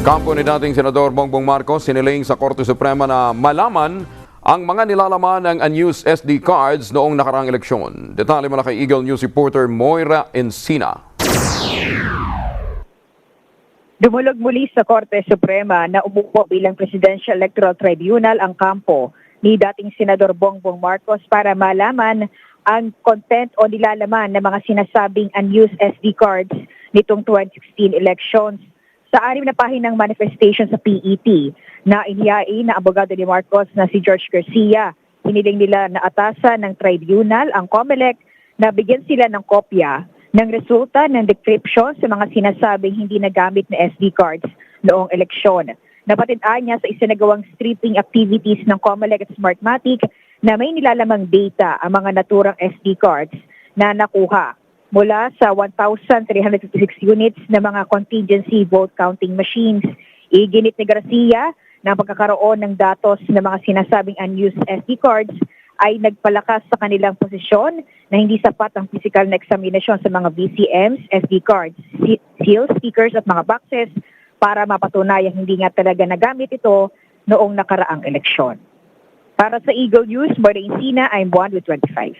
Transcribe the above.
Kampo ni dating Senador Bongbong Marcos siniling sa Korte Suprema na malaman ang mga nilalaman ng unused SD cards noong nakaraang eleksyon. Detalye mula kay Eagle News reporter Moira Encina. Dumulog muli sa Korte Suprema na umupo bilang Presidential Electoral Tribunal ang kampo ni dating Senador Bongbong Marcos para malaman ang content o nilalaman ng mga sinasabing unused SD cards nitong 2016 elections. Sa anim na pahinang manifestation sa PET na inihain na abogado ni Marcos na si George Garcia, hiniling nila na atasan ng tribunal ang COMELEC na bigyan sila ng kopya ng resulta ng decryption sa mga sinasabing hindi nagamit na SD cards noong eleksyon. Napatidaan niya sa isinagawang stripping activities ng Comelec at Smartmatic na may nilalamang data ang mga naturang SD cards na nakuha mula sa 1,356 units na mga contingency vote counting machines. Iginit ni Garcia na pagkakaroon ng datos ng mga sinasabing unused SD cards ay nagpalakas sa kanilang posisyon na hindi sapat ang physical na eksaminasyon sa mga VCMs, SD cards, se- seal stickers at mga boxes para mapatunayang hindi nga talaga nagamit ito noong nakaraang eleksyon. Para sa Eagle News, Maureen Sina, I'm 1 with 25.